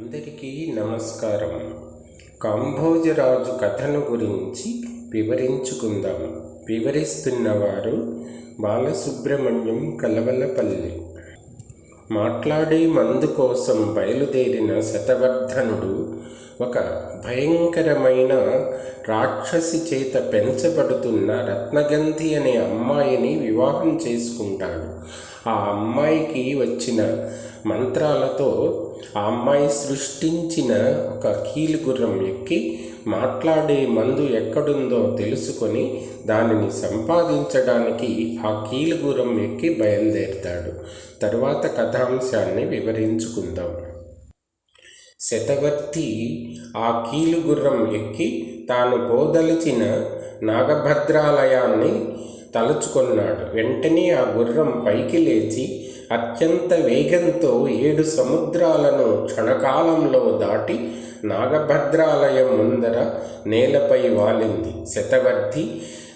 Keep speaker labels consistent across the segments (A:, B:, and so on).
A: అందరికీ నమస్కారం. కాంభోజరాజు కథను గురించి వివరించుకుందాం. వివరిస్తున్నవారు బాలసుబ్రహ్మణ్యం కలవలపల్లి. మాట్లాడే మందు కోసం బయలుదేరిన శతవర్ధనుడు ఒక భయంకరమైన రాక్షసి చేత పెంచబడుతున్న రత్నగంధి అనే అమ్మాయిని వివాహం చేసుకుంటాడు. ఆ అమ్మాయికి వచ్చిన మంత్రాలతో ఆ అమ్మాయి సృష్టించిన ఒక కీలుగుర్రం ఎక్కి మాట్లాడే మందు ఎక్కడుందో తెలుసుకొని దానిని సంపాదించడానికి ఆ కీలుగుర్రం ఎక్కి బయలుదేరుతాడు. తరువాత కథాంశాన్ని వివరించుకుందాం. శతవర్తి ఆ కీలుగుర్రం ఎక్కి తాను పోదలిచిన నాగభద్రాలయాన్ని తలుచుకున్నాడు. వెంటనే ఆ గుర్రం పైకి లేచి అత్యంత వేగంతో ఏడు సముద్రాలను క్షణకాలంలో దాటి నాగభద్రాలయం ముందర నేలపై వాలింది. శతవర్ధి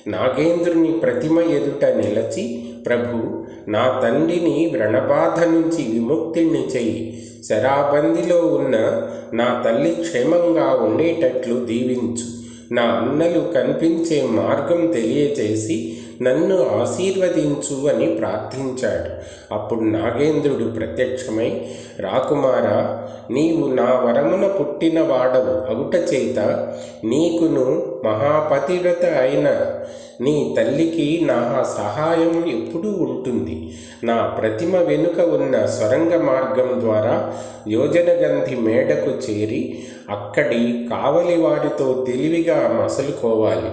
A: నాగేంద్రుని ప్రతిమ ఎదుట నిలచి ప్రభు నా తండ్రిని వ్రణబాధ నుంచి విముక్తిని చెయ్యి. శరాబందిలో ఉన్న నా తల్లి క్షేమంగా ఉండేటట్లు దీవించు. నా అన్నలు కనిపించే మార్గం తెలియచేసి నన్ను ఆశీర్వదించు అని ప్రార్థించాడు. అప్పుడు నాగేంద్రుడు ప్రత్యక్షమై రాకుమారా నీవు నా వరమున పుట్టిన వాడవు. అగుట చేత నీకును మహాపతివ్రత అయిన నీ తల్లికి నా సహాయం ఎప్పుడూ ఉంటుంది. నా ప్రతిమ వెనుక ఉన్న సొరంగ మార్గం ద్వారా యోజనగంధి మేడకు చేరి అక్కడి కావలి వారితో తెలివిగా మసలుకోవాలి.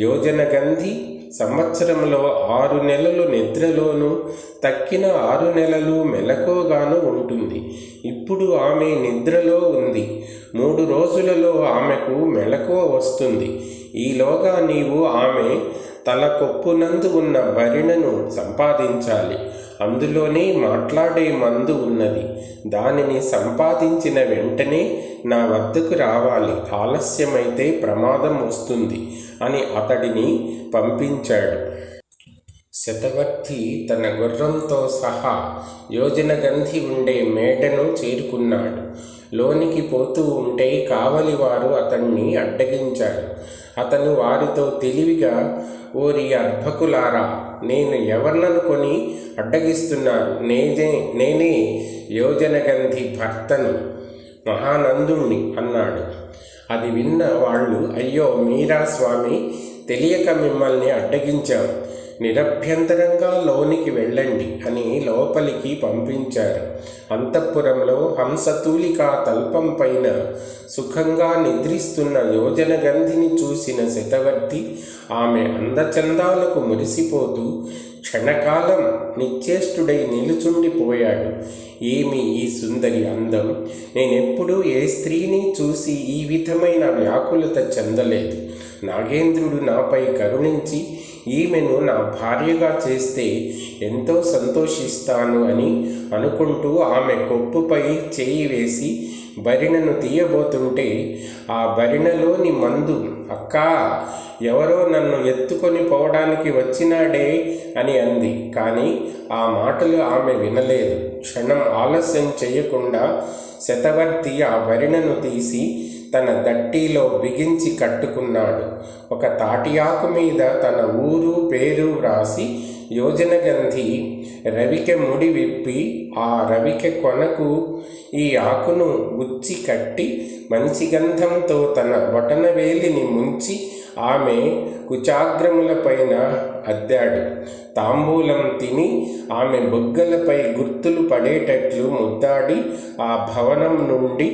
A: యోజనగంధి సంవత్సరంలో ఆరు నెలలు నిద్రలోనూ తక్కిన ఆరు నెలలు మెలకుగాను ఉంటుంది. ఇప్పుడు ఆమె నిద్రలో ఉంది. మూడు రోజులలో ఆమెకు మెలకువ వస్తుంది. ఈలోగా నీవు ఆమె తల కొప్పునందు ఉన్న భరిణను సంపాదించాలి. అందులోనే మాట్లాడే మందు ఉన్నది. దానిని సంపాదించిన వెంటనే నా వద్దకు రావాలి. ఆలస్యమైతే ప్రమాదం వస్తుంది అని అతడిని పంపించాడు. శతవర్తి తన గుర్రంతో సహా యోజనగంధి ఉండే మేడను చేరుకున్నాడు. లోనికి పోతూ ఉంటే కావలివారు అతన్ని అడ్డగించారు. అతను వారితో తెలివిగా ఓరి అర్భకులారా నేను ఎవరిననుకొని అడ్డగిస్తున్నారు? నేనే నేనే యోజనగంధి భర్తను మహానందుణ్ణి అన్నాడు. అది విన్న వాళ్ళు అయ్యో మీరా స్వామి తెలియక మిమ్మల్ని అడ్డగించాం. నిరభ్యంతరంగా లోనికి వెళ్ళండి అని లోపలికి పంపించారు. అంతఃపురంలో హంసతూలికా తల్పం పైన సుఖంగా నిద్రిస్తున్న యోజనగంధిని చూసిన శతవర్తి ఆమె అందచందాలకు మురిసిపోతూ క్షణకాలం నిశ్చేష్టుడై నిలుచుండిపోయాడు. ఏమి ఈ సుందరి అందం? నేనెప్పుడూ ఏ స్త్రీని చూసి ఈ విధమైన వ్యాకులత చెందలేదు. నాగేంద్రుడు నాపై కరుణించి ఈమెను నా భార్యగా చేస్తే ఎంతో సంతోషిస్తాను అని అనుకుంటూ ఆమె కొప్పుపై చేయి వేసి భరిణను తీయబోతుంటే ఆ భరిణలోని మందు అక్కా ఎవరో నన్ను ఎత్తుకొని పోవడానికి వచ్చినాడే అని అంది. కానీ ఆ మాటలు ఆమె వినలేదు. క్షణం ఆలస్యం చేయకుండా శతవర్తి ఆ భరిణను తీసి తన దట్టిలో బిగించి కట్టుకున్నాడు. ఒక తాటియాకు మీద తన ఊరు పేరు వ్రాసి యోజనగంధి రవికె ముడి విప్పి ఆ రవికె కొనకు ఈ ఆకును గుచ్చి కట్టి మంచి గంధంతో తన బొటనవేలిని ముంచి ఆమె కుచాగ్రములపైన అద్దాడు. తాంబూలం తిని ఆమె బుగ్గలపై గుర్తులు పడేటట్లు ముద్దాడి ఆ భవనం నుండి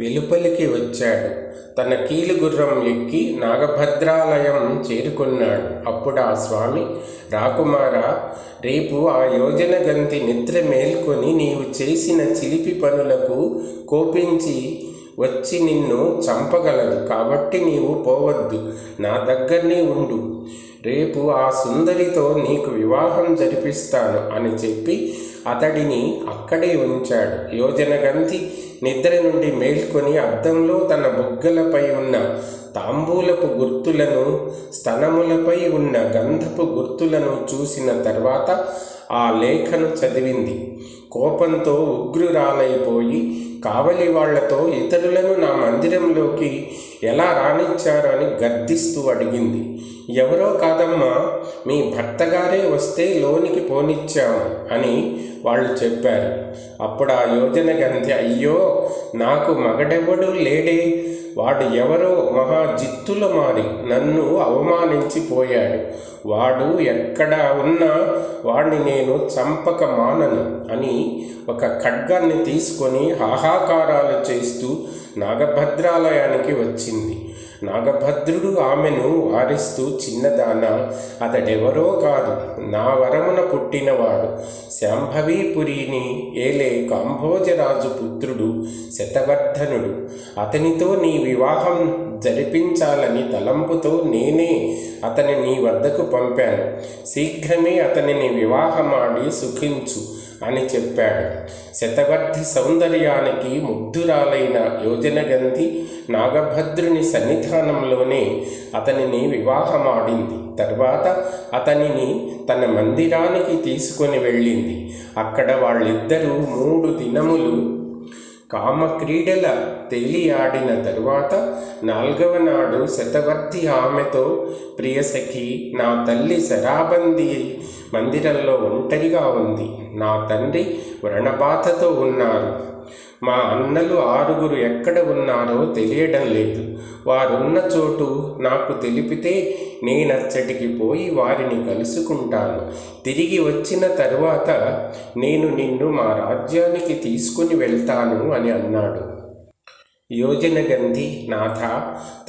A: వెలుపలికి వచ్చాడు. తన కీలుగుర్రం ఎక్కి నాగభద్రాలయం చేరుకున్నాడు. అప్పుడు ఆ స్వామి రాకుమార రేపు ఆ యోజన గంతి నిద్ర మేల్కొని నీవు చేసిన చిలిపి పనులకు కోపించి వచ్చి నిన్ను చంపగలదు కాబట్టి నీవు పోవద్దు. నా దగ్గరనే ఉండు. రేపు ఆ సుందరితో నీకు వివాహం జరిపిస్తాను అని చెప్పి అతడిని అక్కడే ఉంచాడు. యోజనగంధి నిద్ర నుండి మేల్కొని అద్దంలో తన బుగ్గలపై ఉన్న తాంబూలపు గుర్తులను స్తనములపై ఉన్న గంధపు గుర్తులను చూసిన తర్వాత ఆ లేఖను చదివింది. కోపంతో ఉగ్రురాలైపోయి కావలి వాళ్ళతో ఇతరులను నా మందిరంలోకి ఎలా రానిచ్చారు అని గర్దిస్తూ అడిగింది. ఎవరో కాదమ్మా మీ భర్తగారే వస్తే లోనికి పోనిచ్చాము అని వాళ్ళు చెప్పారు. అప్పుడు ఆ యోజన గంధి అయ్యో నాకు మగడెవడు లేడే. వాడు ఎవరో మహా జిత్తుల మారి నన్ను అవమానించిపోయాడు వాడు ఎక్కడ ఉన్నా వాడిని నేను చంపక మానను అని ఒక ఖడ్గాన్ని తీసుకొని హాహాకారాలు చేస్తూ నాగభద్రాలయానికి వచ్చింది. నాగభద్రుడు ఆమెను వారిస్తూ చిన్నదాన అతడెవరో కాదు. నా వరమున పుట్టినవాడు. శాంభవీపురిని ఏలే కాంభోజరాజు పుత్రుడు. శతవర్ధనుడు. అతనితో నీ వివాహం జరిపించాలని తలంపుతో నేనే అతని నీ వద్దకు పంపాను. శీఘ్రమే అతనిని వివాహమాడి సుఖించు అని చెప్పాడు. శతవర్ధి సౌందర్యానికి ముగ్ధురాలైన యోజనగంధి నాగభద్రుని సన్నిధానంలోనే అతనిని వివాహమాడింది. తర్వాత అతనిని తన మందిరానికి తీసుకొని వెళ్ళింది. అక్కడ వాళ్ళిద్దరూ మూడు దినములు కామక్రీడల ఆడిన తరువాత నాల్గవ నాడు శతవర్తి ఆమెతో ప్రియసఖి నా తల్లి శరాబంది మందిరంలో ఒంటరిగా ఉంది. నా తండ్రి వ్రణబాధతో ఉన్నారు. మా అన్నలు ఆరుగురు ఎక్కడ ఉన్నారో తెలియడం లేదు. వారున్న చోటు నాకు తెలిపితే నేనచ్చటికి పోయి వారిని కలుసుకుంటాను. తిరిగి వచ్చిన తరువాత నేను నిన్ను మా రాజ్యానికి తీసుకుని వెళ్తాను అని అన్నాడు. యోజనగంధి నాథ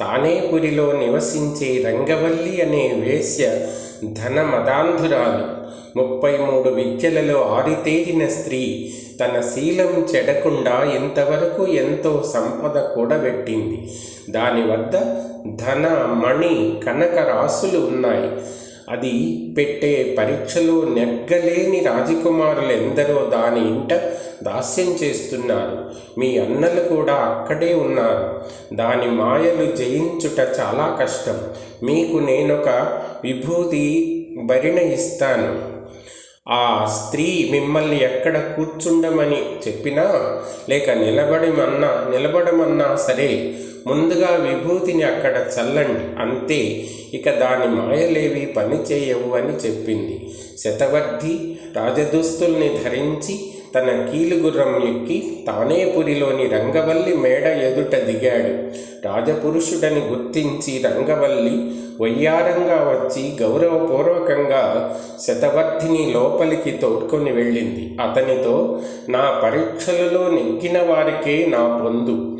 A: తానేపురిలో నివసించే రంగవల్లి అనే వేశ్య ధన మదాంధురాలు ముప్పై మూడు విద్యలలో ఆరితేరిన స్త్రీ తన శీలం చెడకుండా ఇంతవరకు ఎంతో సంపద కూడబెట్టింది. దాని వద్ద ధన మణి కనక రాసులు ఉన్నాయి. అది పెట్టే పరీక్షలో నెగ్గలేని రాజకుమారులు ఎందరో దాని ఇంట దాస్యం చేస్తున్నారు. మీ అన్నలు కూడా అక్కడే ఉన్నారు. దాని మాయలు జయించుట చాలా కష్టం. మీకు నేనొక విభూతి భరిణ ఇస్తాను. ఆ స్త్రీ మిమ్మల్ని ఎక్కడ కూర్చుండమని చెప్పినా లేక నిలబడమన్నా నిలబడమన్నా సరే ముందుగా విభూతిని అక్కడ చల్లండి. అంతే ఇక దాని మాయలేవి పని చేయవు అని చెప్పింది. శతవర్ధి రాజదుస్తుల్ని ధరించి తన కీలుగుర్రం ఎక్కి తానేపురిలోని రంగవల్లి మేడ ఎదుట దిగాడు. రాజపురుషుడని గుర్తించి రంగవల్లి వయ్యారంగా వచ్చి గౌరవపూర్వకంగా శతవర్ధిని లోపలికి తోడ్కొని వెళ్ళింది. అతనితో నా పరీక్షలలో నెగ్గిన వారికే నా పొందు.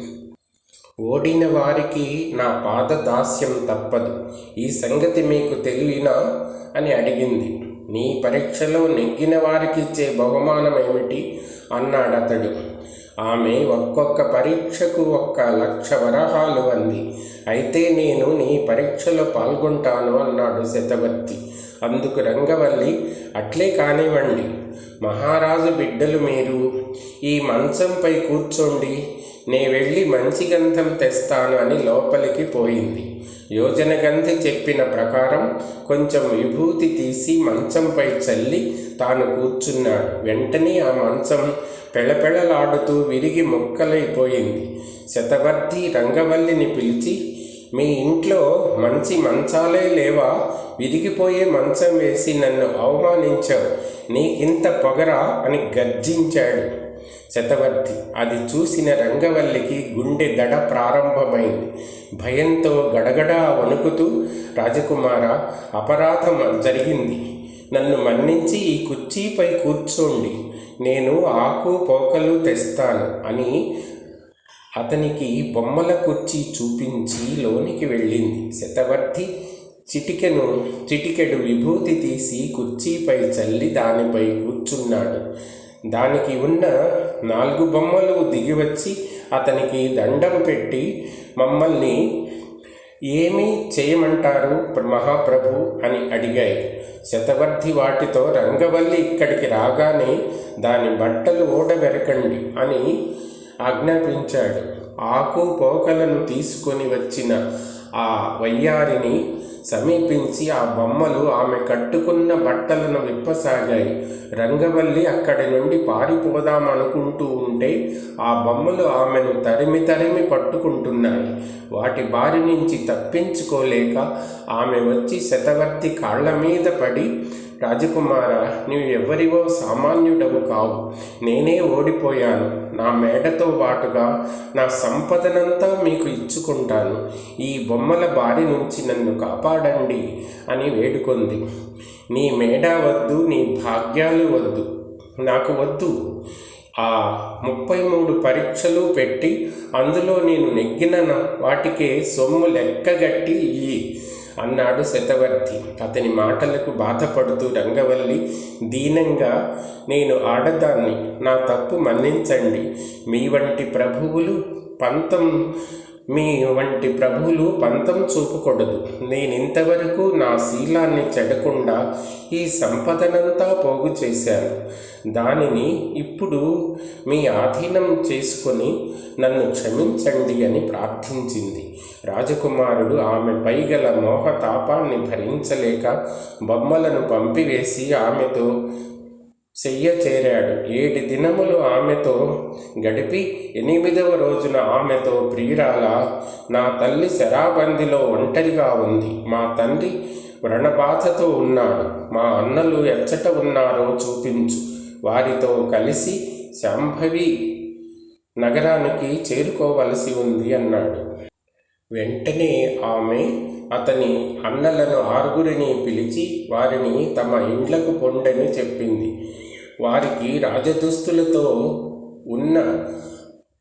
A: ఓడిన వారికి నా పాద దాస్యం తప్పదు. ఈ సంగతి మీకు తెలియనా? అని అడిగింది. నీ పరీక్షలో నెగ్గిన వారికి ఇచ్చే బహుమానం ఏమిటి? అన్నాడు అతడు. ఆమె ఒక్కొక్క పరీక్షకు ఒక్క లక్ష వరహాలు అంది. అయితే నేను నీ పరీక్షలో పాల్గొంటాను అన్నాడు శతవర్తి. అందుకు రంగవల్లి అట్లే కానివ్వండి. మహారాజు బిడ్డలు మీరు ఈ మంచంపై కూర్చోండి. నే వెళ్ళి మంచి గంధం తెస్తాను అని లోపలికి పోయింది. యోజన గంధి చెప్పిన ప్రకారం కొంచెం విభూతి తీసి మంచంపై చల్లి తాను కూర్చున్నాడు. వెంటనే ఆ మంచం పెళపెళలాడుతూ విరిగి ముక్కలైపోయింది. శతవర్ధి రంగవల్లిని పిలిచి మీ ఇంట్లో మంచి మంచాలే లేవా? విరిగిపోయే మంచం వేసి నన్ను అవమానించావు. నీకింత పొగరా అని గర్జించాడు. శతవర్తి. అది చూసిన రంగవల్లికి గుండె దడ ప్రారంభమైంది. భయంతో గడగడా వణుకుతూ రాజకుమార అపరాధం జరిగింది. నన్ను మన్నించి ఈ కుర్చీపై కూర్చోండి. నేను ఆకు పోకలు తెస్తాను అని అతనికి బొమ్మల కుర్చీ చూపించి లోనికి వెళ్ళింది. శతవర్తి చిటికెను చిటికెడు విభూతి తీసి కుర్చీపై చల్లి దానిపై కూర్చున్నాడు. దానికి ఉన్న నాలుగు బొమ్మలు దిగివచ్చి అతనికి దండం పెట్టి మమ్మల్ని ఏమి చేయమంటారు మహాప్రభు అని అడిగాయి. శతవర్ధి వాటితో రంగవల్లి ఇక్కడికి రాగానే దాని బట్టలు ఓడవెరకండి అని ఆజ్ఞాపించాడు. ఆకు పోకలను తీసుకొని వచ్చిన ఆ వయ్యారిని సమీపించి ఆ బొమ్మలు ఆమె కట్టుకున్న బట్టలను విప్పసాగాయి. రంగవల్లి అక్కడి నుండి పారిపోదామనుకుంటూ ఉంటే ఆ బొమ్మలు ఆమెను తరిమి తరిమి పట్టుకుంటున్నాయి. వాటి బారి నుంచి తప్పించుకోలేక ఆమె వచ్చి శతవర్తి కాళ్ళ మీద పడి రాజకుమార నీవు ఎవరివో సామాన్యుడవు కావు. నేనే ఓడిపోయాను. నా మేడతో పాటుగా నా సంపదనంతా మీకు ఇచ్చుకుంటాను. ఈ బొమ్మల బారి నుంచి నన్ను కాపాడండి అని వేడుకొంది. నీ మేడ వద్దు నీ భాగ్యాలు వద్దు నాకు వద్దు. ఆ ముప్పై మూడు పరీక్షలు పెట్టి అందులో నేను నెగ్గిన వాటికే సొమ్ము లెక్కగట్టి ఇయ్యి. అన్నాడు శతవర్తి. అతని మాటలకు బాధపడుతూ రంగవల్లి దీనంగా నేను ఆడదాన్ని. నా తప్పు మన్నించండి. మీ వంటి ప్రభువులు పంతం మీ వంటి ప్రభువులు పంతం చూపకూడదు. నేను ఇంతవరకు నా శీలాన్ని చెడకుండా ఈ సంపదనంతా పోగు చేశాను. దానిని ఇప్పుడు మీ ఆధీనం చేసుకొని నన్ను క్షమించండి అని ప్రార్థించింది. రాజకుమారుడు ఆమె పైగల మోహతాపాన్ని భరించలేక బొమ్మలను పంపివేసి ఆమెతో చెయ్య చేరాడు ఏడు దినములు ఆమెతో గడిపి ఎనిమిదవ రోజున ఆమెతో ప్రియురాల నా తల్లి శరాబందిలో ఒంటరిగా ఉంది. మా తండ్రి వ్రణబాధతో ఉన్నాడు. మా అన్నలు ఎచ్చట ఉన్నారో చూపించు. వారితో కలిసి శాంభవి నగరానికి చేరుకోవలసి ఉంది అన్నాడు. వెంటనే ఆమె అతని అన్నలను ఆరుగురిని పిలిచి వారిని తమ ఇండ్లకు పొండని చెప్పింది. వారికి రాజదుస్తులతో ఉన్న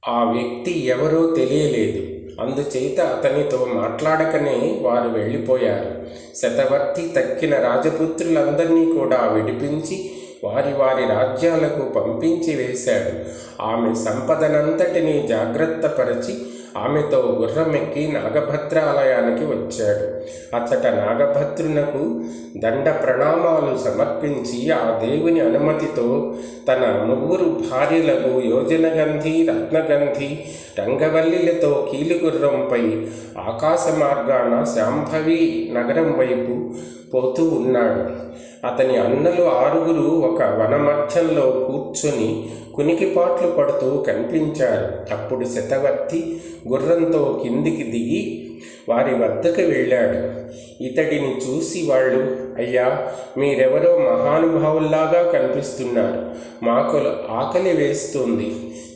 A: ఆ వ్యక్తి ఎవరో తెలియలేదు. అందుచేత అతనితో మాట్లాడకనే వారు వెళ్ళిపోయారు. శతవర్తి తక్కిన రాజపుత్రులందరినీ కూడా విడిపించి వారి వారి రాజ్యాలకు పంపించి వేశాడు. ఆమె సంపదనంతటినీ జాగ్రత్తపరిచి ఆమెతో గుర్రమెక్కి నాగభద్రాలయానికి వచ్చాడు. అచ్చట నాగభద్రునకు దండ ప్రణామాలు సమర్పించి ఆ దేవుని అనుమతితో తన ముగ్గురు భార్యలకు యోజనగంధి రత్నగంధి రంగవల్లిలతో కీలుగుర్రంపై ఆకాశ మార్గాన శాంభవి నగరం వైపు పోతూ ఉన్నాడు. అతని అన్నలు ఆరుగురు ఒక వనమధ్యంలో కూర్చొని కునికిపాట్లు పడుతూ కనిపించారు. అప్పుడు శతవర్తి గుర్రంతో కిందికి దిగి వారి వద్దకు వెళ్ళాడు. ఇతడిని చూసి వాళ్ళు అయ్యా మీరెవరో మహానుభావుల్లాగా కనిపిస్తున్నారు. మాకు ఆకలి వేస్తుంది.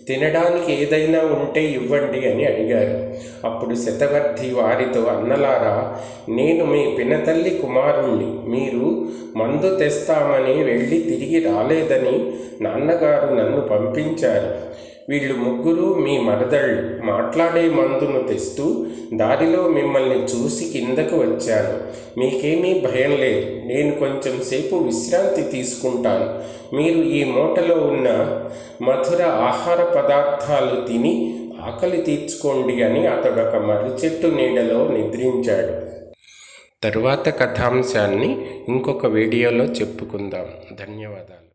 A: తినడానికి ఏదైనా ఉంటే ఇవ్వండి అని అడిగారు. అప్పుడు శతవర్ధి వారితో అన్నలారా నేను మీ పినతల్లి కుమారుణ్ణి. మీరు మందు తెస్తామని వెళ్ళి తిరిగి రాలేదని నాన్నగారు నన్ను పంపించారు. వీళ్ళు ముగ్గురు మీ మరదళ్ళు మాట్లాడే మందును తెస్తూ దారిలో మిమ్మల్ని చూసి కిందకు వచ్చాను మీకేమీ భయం లేదు. నేను కొంచెం సేపు విశ్రాంతి తీసుకుంటాను. మీరు ఈ మూటలో ఉన్న మధుర ఆహార పదార్థాలు తిని ఆకలి తీర్చుకోండి అని అతడు ఒక మర్రి చెట్టు నీడలో నిద్రించాడు. తరువాత కథాంశాన్ని ఇంకొక వీడియోలో చెప్పుకుందాం. ధన్యవాదాలు.